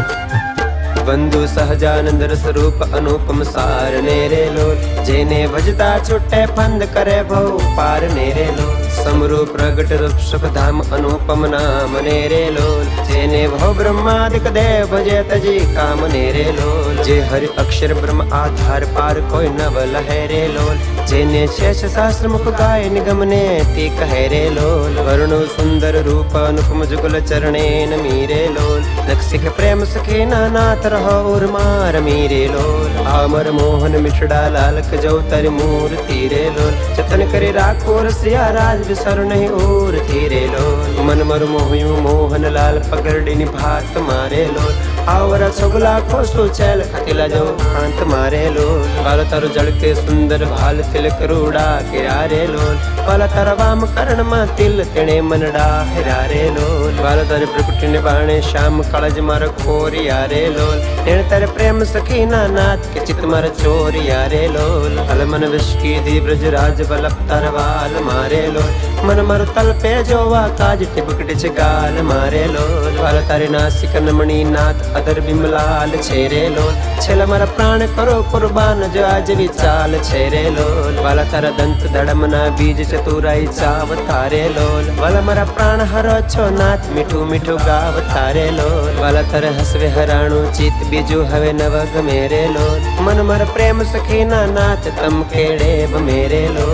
Thank you. બંધુ સહજાનંદ સ્વરૂપ અનુપમ સાર નેરે લો, જેને ભજતા છૂટે ફંદ કરે ભવ પાર નેરે લો. સમરૂ પ્રગટ રૂપ સુખધામ અનુપમ નામ નેરે લો, જેને ભવ બ્રહ્માદિક દેવ ભજે તજી કામ નેરે લો. જે હરિ અક્ષર બ્રહ્મ આધાર પાર કોઈ નવ લહેરે લોલ જેને શેષ શાસ્ત્ર મુખ ગાય નિગમ ને તે કહે રે લોલ વર્ણો સુંદર રૂપ અનુપમ જુગલ ચરણે નમી રે લોલ લક્ષિક પ્રેમ સખી નાથ ઉર્મા રમી રે લોલ અમર મોહન મિઠડા લાલક જો તર મૂર્તિ રે લોલ જતન કરી રાખો રસિયા રાજ વિસર નહીં ઉરતી રે લોલ મન મર મોહયું મોહન લાલ પગરડીની ભાત મારે લોલ આવરા છોગલા ખોસું ચેલ ખતીલા જો કાંત મારે લોલ બાલ તારો જળકે સુંદર ભાલ તિલક રૂડા કિરા રે લોલ બાલ તારા વામ કરણમાં તિલ તેણે મનડા હેરા રે લોલ બાલ તારે પ્રકૃતિને બાણે શ્યામ કાળજ માર ખોરિયા રે લોલ એણ તારે પ્રેમ સખી ના નાથ કે ચિત માર ચોરિયા રે લોલ અલ મન વિશ્કી દી બ્રજ રાજ બલપ તાર વાલ મારે લોલ મન માર તલ પે જોવા કાજ ટિપકટ છે ગાલ મારે લોલ. વાલ તારે નાસિક નમણી નાથ અદર બિમલાલ છે રે લોલ. છેલ્લા મારા પ્રાણ કરો કુરબાન, જો આજ વિચાલ છે રે લોલ. વાલા તારા દંત દડમના બીજ ચતુરાઈ ચાવ તારે લોલ. વાલા મારા પ્રાણ હરો છો નાથ, મીઠું મીઠું ગાવ તારે લોલ. વાલા તારે હસવે હરાણું ચિત બીજું હવે નવ ગમે રે લોલ. મન માર પ્રેમ સખી ના નાથ, તમ કેડે મેરે લોલ.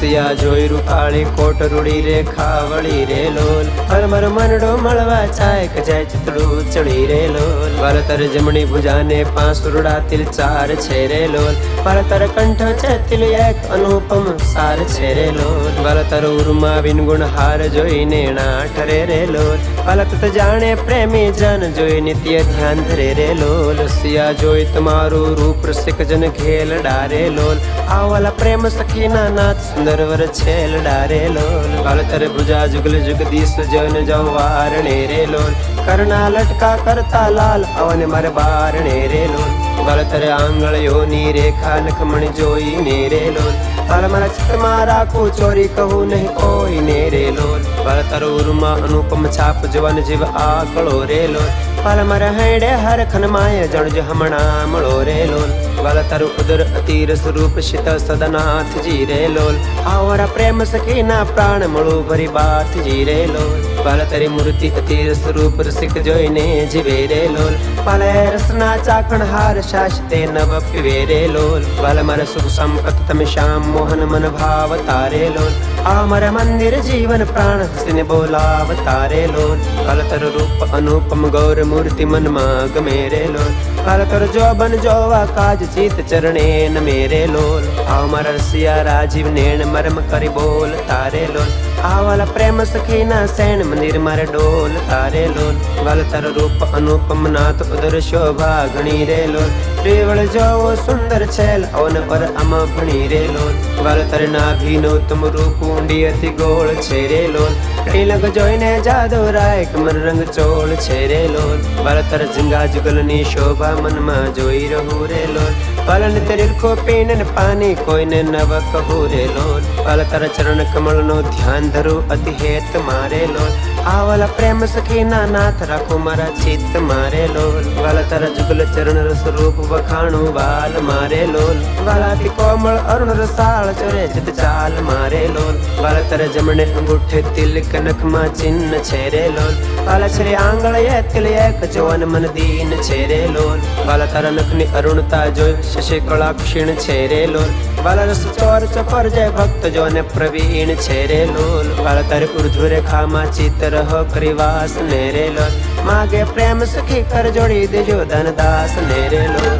ઉસિયા જોઈ રૂપાળી કોટ રૂડી રે ખાવળી રે લોલ. હર મર મનડો મળવા ચાયક કજાય ચિતડું ચડી રે લોલ. વાલ તર જમણી ભુજાને પાંચ રૂડા તિલ ચાર છે રે લોલ. વાલ તર કંઠ છે તિલ એક અનુપમ સાર છે રે લોલ. વાલ તર ઉર્મા વિનગુણ હાર જોઈને નાઠ રે રે લોલ. વાલ તત જાણે પ્રેમી જન જોઈ નિત્ય ધ્યાન ધરે રે લોલ. સિયા જોઈ તમારું રૂપ રસિક જન ખેલ ડારે લોલ. આવલા પ્રેમ સખી ના નાથ સુંદર વર છેલ ડારે લોલ. વાલ તર ભુજા જુગલ જુગદીશ જન જવાર રે લોલ. કરના લટકા કરતા લાલ અવન મર બાર રે લોલ. ગળતર આંગળીઓની રેખા લખમણ જોઈને રે લોલ. હાલ મારા ચિત્તમાં રાખું ચોરી, કહું નહીં કોઈ ને રે લોલ. ગળતર ઉરમાં અનુપમ છાપ જવન જીવ આકળો રે લોલ. હાલ મારા હેડે હર ખનમાય જણજ હમણાં મળો રે લોલ. ગળતર ઉદર અતિર સ્વરૂપ શીત સદનાથજી રે લોલ. આવરા પ્રેમ સખીના પ્રાણ મળું ભરી બાથજી રે લોલ. પાલ તારી મૂર્તિ અતિર સ્વરૂપ રસિક જોઈને જીવે રે લોલ. પાલ રસના ચાખણ હાર શાશ્તે નવ પીવે રે લોલ. પાલ મારા સુખ સંપત તમે શ્યામ મોહન મન ભાવ તારે લોલ. આ મારા મંદિર જીવન પ્રાણ હસીને બોલાવ તારે લોલ. કાલ તર રૂપ અનુપમ ગૌર મૂર્તિ મનમાં ગમે રે લોલ. કાલ તર જો જોવા કાજ ચિત ચરણે ન મેરે લોલ. આવ સિયા રાજીવ નેણ મરમ કરી બોલ, તારે લોલ. આવાલા પ્રેમ સખી ના સેણ મંદિર મારે ડોલ, તારે લોલ. વલ તર રૂપ અનુપમ નાથ ઉદર શોભા ઘણી રે લોલ. રેવળ જોવો સુંદર છેલ અવન પર અમ ભણી રે લોલ. વાલ તાર નાભીનો તમ રૂપ ઊંડી અતિ ગોળ છે રે લોલ. તિલક જોઈને જાદો રાય કમર રંગ ચોળ છે રે લોલ. વાલ તાર જંગા જુગલની શોભા મનમાં જોઈ રહું રે લોલ. પલન તરીખો પીને પાણી કોઈને નવ કહું રે લોલ. પાલ તારા ચરણ કમળ નો ધ્યાન ધરું અતિ હેત મારે લોલ. આવલ પ્રેમ સખી ના નાથ રાખો મારા ચિત્ત મારે લોલ. તારા જુગલ ચરણ રસ રૂપ વખાણું વાલ મારે લોલ. વાલાથી કોમળ અરુણ રસાળ ચરે જત ચાલ મારે લોલ. વાલ તારા જમણે અંગૂઠે તિલક નખમાં ચિહ્ન છે રે લોલ. વાલા છરે આંગળ એ તિલ એક જોન મન દીન છે રે લોલ. વાલા તારા નખની અરુણતા જોઈ શશી કળા ક્ષીણ છે રે લોલ. વાલા રસ ચોર ચપર જય ભક્ત જોને પ્રવીણ છે રે લોલ. વાલા તારે ઉર્ધ્વ રેખામાં ચિત્ત રહો કરીવાસ ને રે લોલ. માગે પ્રેમ સખી કર જોડી દેજો ધનદાસ ને રે લોલ